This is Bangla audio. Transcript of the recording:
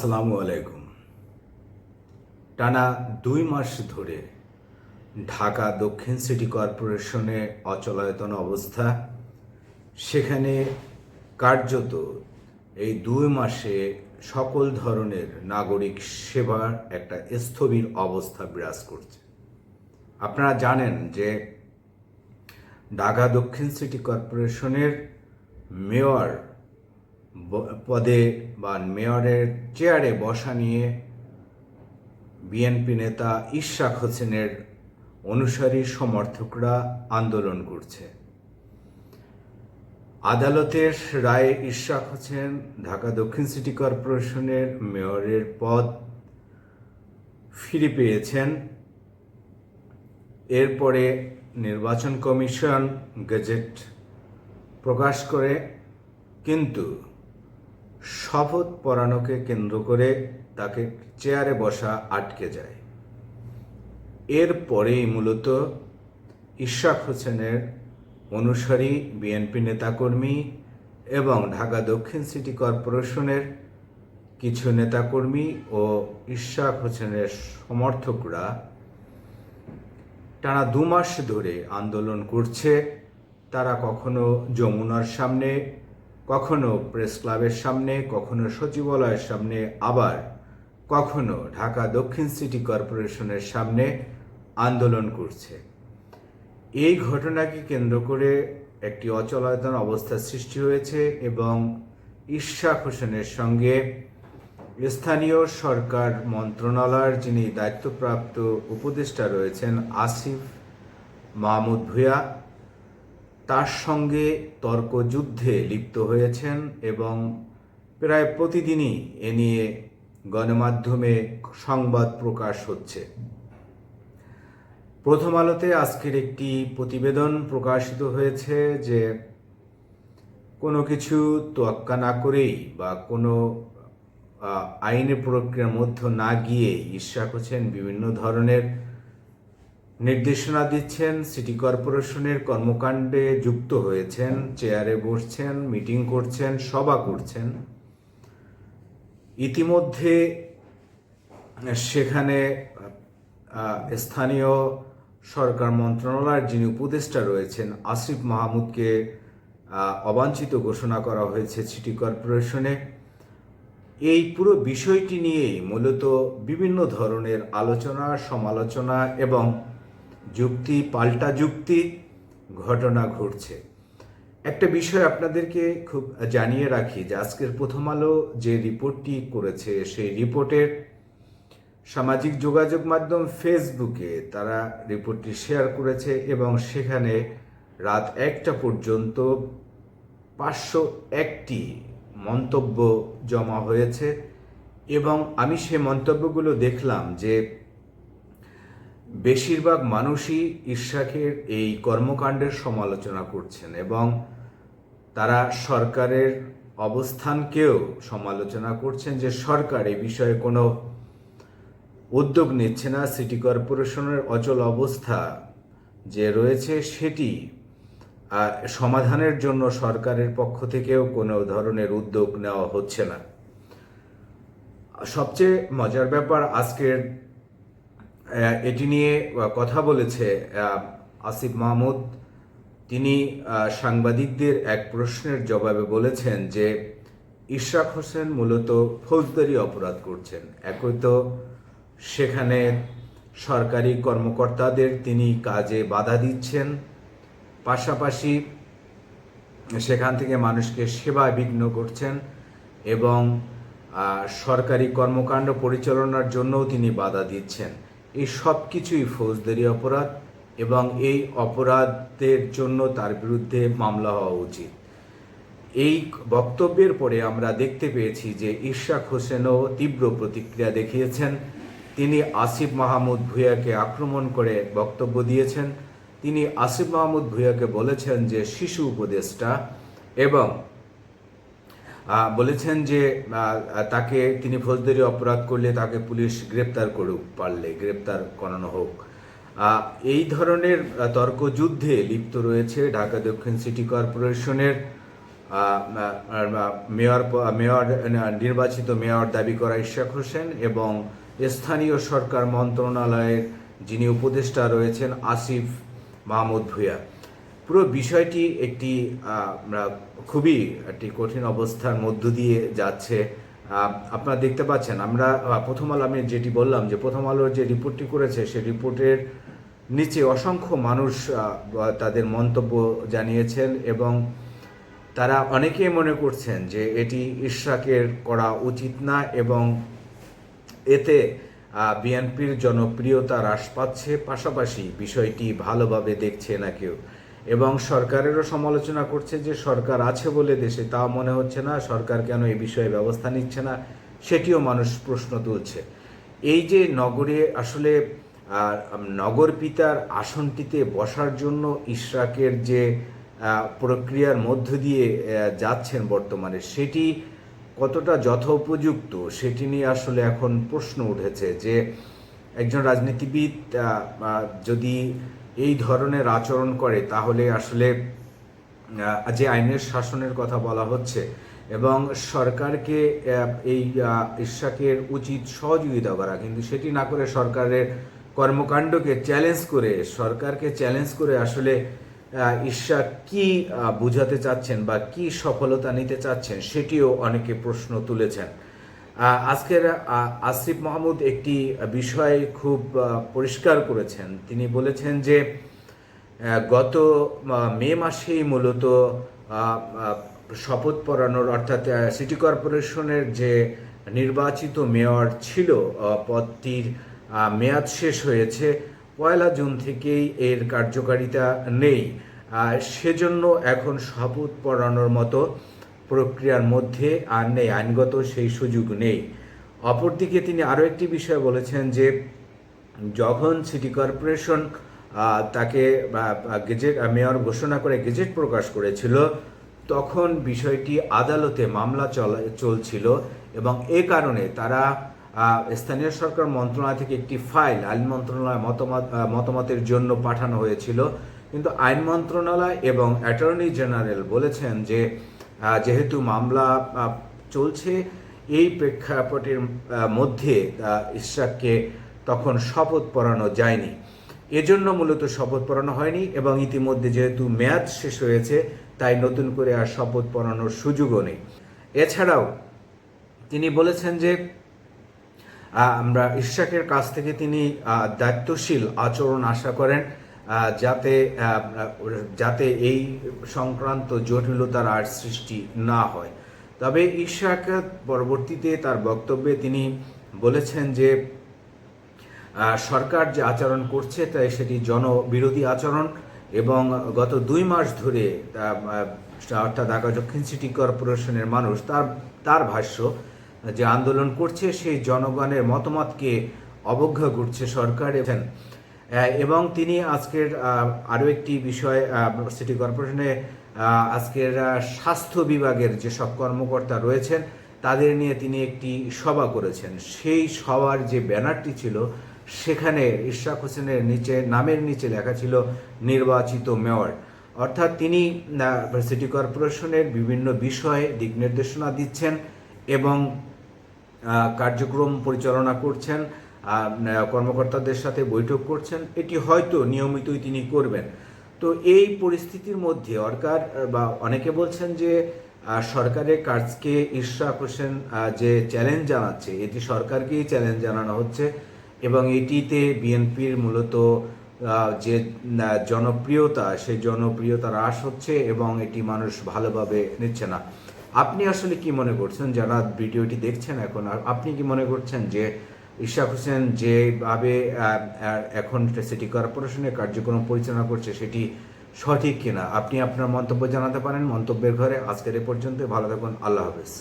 আসসালামু আলাইকুম। টানা দুই মাস ধরে ঢাকা দক্ষিণ সিটি কর্পোরেশনে অচলায়তন অবস্থা। সেখানে কার্যত এই দুই মাসে সকল ধরনের নাগরিক সেবার একটা স্থবির অবস্থা বিরাজ করছে। আপনারা জানেন যে ঢাকা দক্ষিণ সিটি কর্পোরেশনের মেয়র পদে বা মেয়রের চেয়ারে বসা নিয়ে বিএনপি নেতা ইশরাক হোসেনের অনুসারী সমর্থকরা আন্দোলন করছে। আদালতের রায়ে ইশরাক হোসেন ঢাকা দক্ষিণ সিটি কর্পোরেশনের মেয়রের পদ ফিরে পেয়েছেন। এরপরে নির্বাচন কমিশন গেজেট প্রকাশ করে। কিন্তু শপথ পড়ানোকে কেন্দ্র করে তাকে চেয়ারে বসা আটকে যায়। এরপরেই মূলত ইশরাক হোসেনের অনুসারী বিএনপি নেতাকর্মী এবং ঢাকা দক্ষিণ সিটি কর্পোরেশনের কিছু নেতাকর্মী ও ইশরাক হোসেনের সমর্থকরা টানা দু মাস ধরে আন্দোলন করছে। তারা কখনো যমুনার সামনে কখনো প্রেস ক্লাবের সামনে, কখনো সচিবালয়ের সামনে, আবার কখনো ঢাকা দক্ষিণ সিটি কর্পোরেশনের সামনে আন্দোলন করছে। এই ঘটনাকে কেন্দ্র করে একটি অচলায়তন অবস্থা সৃষ্টি হয়েছে এবং ইশাক হোসেনের সঙ্গে স্থানীয় সরকার মন্ত্রণালয়ের যিনি দায়িত্বপ্রাপ্ত উপদেষ্টা রয়েছেন আসিফ মাহমুদ ভূয়া তার সঙ্গে তর্কযুদ্ধে লিপ্ত হয়েছেন এবং প্রায় প্রতিদিনই এ নিয়ে গণমাধ্যমে সংবাদ প্রকাশ হচ্ছে। প্রথম আলোতে আজকের একটি প্রতিবেদন প্রকাশিত হয়েছে যে কোনো কিছু তোয়াক্কা না করেই বা কোনো আহ, আইনি প্রক্রিয়ার মধ্যে না গিয়ে ইশাক হোসেন বিভিন্ন ধরনের নির্দেশনা দিচ্ছেন, সিটি কর্পোরেশনের কর্মকাণ্ডে যুক্ত হয়েছেন, চেয়ারে বসছেন, মিটিং করছেন, সভা করছেন। ইতিমধ্যে সেখানে স্থানীয় সরকার মন্ত্রণালয়ের যিনি উপদেষ্টা রয়েছেন, আসিফ মাহমুদকে অবাঞ্ছিত ঘোষণা করা হয়েছে সিটি কর্পোরেশনে। এই পুরো বিষয়টি নিয়েই মূলত বিভিন্ন ধরনের আলোচনা, সমালোচনা এবং যুক্তি, পাল্টা যুক্তি, ঘটনা ঘটছে। একটা বিষয় আপনাদেরকে খুব জানিয়ে রাখি যে আজকের প্রথম আলো যে রিপোর্টটি করেছে, সেই রিপোর্টের সামাজিক যোগাযোগ মাধ্যম ফেসবুকে তারা রিপোর্টটি শেয়ার করেছে এবং সেখানে রাত একটা পর্যন্ত পাঁচশো একটি মন্তব্য জমা হয়েছে এবং আমি সে মন্তব্যগুলো দেখলাম যে বেশিরভাগ মানুষই ইশাকের এই কর্মকাণ্ডের সমালোচনা করছেন এবং তারা সরকারের অবস্থানকেও সমালোচনা করছেন যে সরকার এই বিষয়ে কোনো উদ্যোগ নিচ্ছে না। সিটি কর্পোরেশনের অচল অবস্থা যে রয়েছে সেটি সমাধানের জন্য সরকারের পক্ষ থেকেও কোনো ধরনের উদ্যোগ নেওয়া হচ্ছে না। সবচেয়ে মজার ব্যাপার আজকের এটি নিয়ে কথা বলেছে আসিফ মাহমুদ। তিনি সাংবাদিকদের এক প্রশ্নের জবাবে বলেছেন যে, ইশরাক হোসেন মূলত ফৌজদারি অপরাধ করছেন। একই তো সেখানে সরকারি কর্মকর্তাদের তিনি কাজে বাধা দিচ্ছেন। পাশাপাশি সেখান থেকে মানুষকে সেবা বিঘ্ন করছেন এবং সরকারি কর্মকাণ্ড পরিচালনার জন্যও তিনি বাধা দিচ্ছেন। এই সব কিছুই ফৌজদারি অপরাধ এবং এই অপরাধের জন্য তার বিরুদ্ধে মামলা হওয়া উচিত। এই বক্তব্যের পরে আমরা দেখতে পেয়েছি যে ইশাক হোসেনও তীব্র প্রতিক্রিয়া দেখিয়েছেন। তিনি আসিফ মাহমুদ ভূঁইয়াকে আক্রমণ করে বক্তব্য দিয়েছেন। তিনি আসিফ মাহমুদ ভূঁইয়াকে বলেছেন যে শিশু উপদেষ্টা এবং বলেছেন যে তাকে তিনি ফৌজদারি অপরাধ করলে তাকে পুলিশ গ্রেপ্তার করুক পারলে, গ্রেপ্তার করানো হোক। এই ধরনের তর্কযুদ্ধে লিপ্ত রয়েছে ঢাকা দক্ষিণ সিটি কর্পোরেশনের মেয়র মেয়র নির্বাচিত মেয়র দাবি করা ইশাক হোসেন এবং স্থানীয় সরকার মন্ত্রণালয়ের যিনি উপদেষ্টা রয়েছেন আসিফ মাহমুদ ভূঁইয়া। পুরো বিষয়টি একটি আহ, খুবই একটি কঠিন অবস্থার মধ্য দিয়ে যাচ্ছে। আপনারা দেখতে পাচ্ছেন আমরা প্রথম আলো আমি যেটি বললাম যে প্রথম আলোর যে রিপোর্টটি করেছে সেই রিপোর্টের নিচে অসংখ্য মানুষ তাদের মন্তব্য জানিয়েছেন এবং তারা অনেকেই মনে করছেন যে এটি ইশরাকের করা উচিত না এবং এতে বিএনপির জনপ্রিয়তা হ্রাস পাচ্ছে। পাশাপাশি বিষয়টি ভালোভাবে দেখছে না কেউ। এবং সরকারেরও সমালোচনা করছে যে সরকার আছে বলে দেশে তা মনে হচ্ছে না, সরকার কেন এই বিষয়ে ব্যবস্থা নিচ্ছে না, সেটিও মানুষ প্রশ্ন তুলছে। এই যে নগরে আসলে নগর পিতার আসনটিতে বসার জন্য ইশরাকের যে প্রক্রিয়ার মধ্য দিয়ে যাচ্ছেন বর্তমানে, সেটি কতটা যথোপযুক্ত সেটি নিয়ে আসলে এখন প্রশ্ন উঠেছে যে, একজন রাজনীতিবিদ যদি এই ধরনের আচরণ করে, তাহলে আসলে যে আইনের শাসনের কথা বলা হচ্ছে এবং সরকারকে এই ইশাকের উচিত সহযোগিতা করা, কিন্তু সেটি না করে সরকারের কর্মকাণ্ডকে চ্যালেঞ্জ করে, সরকারকে চ্যালেঞ্জ করে আসলে ইশাক কি বোঝাতে চাচ্ছেন বা কি সফলতা নিতে চাচ্ছেন সেটিও অনেকে প্রশ্ন তুলেছেন। আজকের আসিফ মাহমুদ একটি বিষয় খুব পরিষ্কার করেছেন। তিনি বলেছেন যে গত মে মাসেই মূলত শপথ পড়ানোর অর্থাৎ সিটি কর্পোরেশনের যে নির্বাচিত মেয়র ছিল পদটির মেয়াদ শেষ হয়েছে। পয়লা জুন থেকেই এর কার্যকারিতা নেই। সেজন্য এখন শপথ পড়ানোর মতো প্রক্রিয়ার মধ্যে আর নেই, আইনগত সেই সুযোগ নেই। অপরদিকে তিনি আরও একটি বিষয় বলেছেন যে, যখন সিটি কর্পোরেশন তাকে গেজেট মেয়র ঘোষণা করে গেজেট প্রকাশ করেছিল, তখন বিষয়টি আদালতে মামলা চলা, চলছিল এবং এ কারণে তারা স্থানীয় সরকার মন্ত্রণালয় থেকে একটি ফাইল আইন মন্ত্রণালয় মতামত মতামতের জন্য পাঠানো হয়েছিল। কিন্তু আইন মন্ত্রণালয় এবং অ্যাটর্নি জেনারেল বলেছেন যে যেহেতু মামলা চলছে এই প্রেক্ষাপটের মধ্যে আহ, ইশরাককে তখন শপথ পড়ানো যায়নি। এজন্য মূলত শপথ পড়ানো হয়নি এবং ইতিমধ্যে যেহেতু মেয়াদ শেষ হয়েছে তাই নতুন করে আর শপথ পড়ানোর সুযোগও নেই। এছাড়াও তিনি বলেছেন যে আমরা ইশাকের কাছ থেকে তিনি দায়িত্বশীল আচরণ আশা করেন। যাতে যাতে এই সংক্রান্ত জটিলতার আর সৃষ্টি না হয়। তবে ইশাক পরবর্তীতে তার বক্তব্যে তিনি বলেছেন যে সরকার যে আচরণ করছে, তাই সেটি জনবিরোধী আচরণ এবং গত দুই মাস ধরে অর্থাৎ ঢাকা দক্ষিণ সিটি কর্পোরেশনের মানুষ তার তার ভাষ্য, যে আন্দোলন করছে, সেই জনগণের মতামতকে অবজ্ঞা করছে সরকার এবং এবং তিনি আজকের আরও একটি বিষয় সিটি কর্পোরেশনে আজকের স্বাস্থ্য বিভাগের যেসব কর্মকর্তা রয়েছেন, তাদের নিয়ে তিনি একটি সভা করেছেন। সেই সভার যে ব্যানারটি ছিল, সেখানে ইশরাক হোসেনের নিচে, নামের নিচে লেখা ছিল, নির্বাচিত মেয়র অর্থাৎ তিনি সিটি কর্পোরেশনের বিভিন্ন বিষয়ে দিক নির্দেশনা দিচ্ছেন এবং কার্যক্রম পরিচালনা করছেন। কর্মকর্তাদের সাথে বৈঠক করছেন, এটি হয়তো নিয়মিতই তিনি করবেন। তো এই পরিস্থিতির মধ্যে সরকার, বা অনেকে বলছেন যে সরকারের কাজকে ইশরাক হোসেন যে চ্যালেঞ্জ জানাচ্ছে। এটি সরকারকেই চ্যালেঞ্জ জানানো হচ্ছে এবং এটিতে বিএনপির মূলত যে জনপ্রিয়তা, সেই জনপ্রিয়তা হ্রাস হচ্ছে এবং এটি মানুষ ভালোভাবে নিচ্ছে না। আপনি আসলে কি মনে করছেন? যারা ভিডিওটি দেখছেন এখন আপনি কি মনে করছেন যে ইশাক হোসেন যেভাবে এখন সিটি কর্পোরেশনের কার্যক্রম পরিচালনা করছে, সেটি সঠিক কিনা, আপনি আপনার মন্তব্য জানাতে পারেন মন্তব্যের ঘরে। আজকের এ পর্যন্ত ভালো থাকুন, আল্লাহ হাফেজ।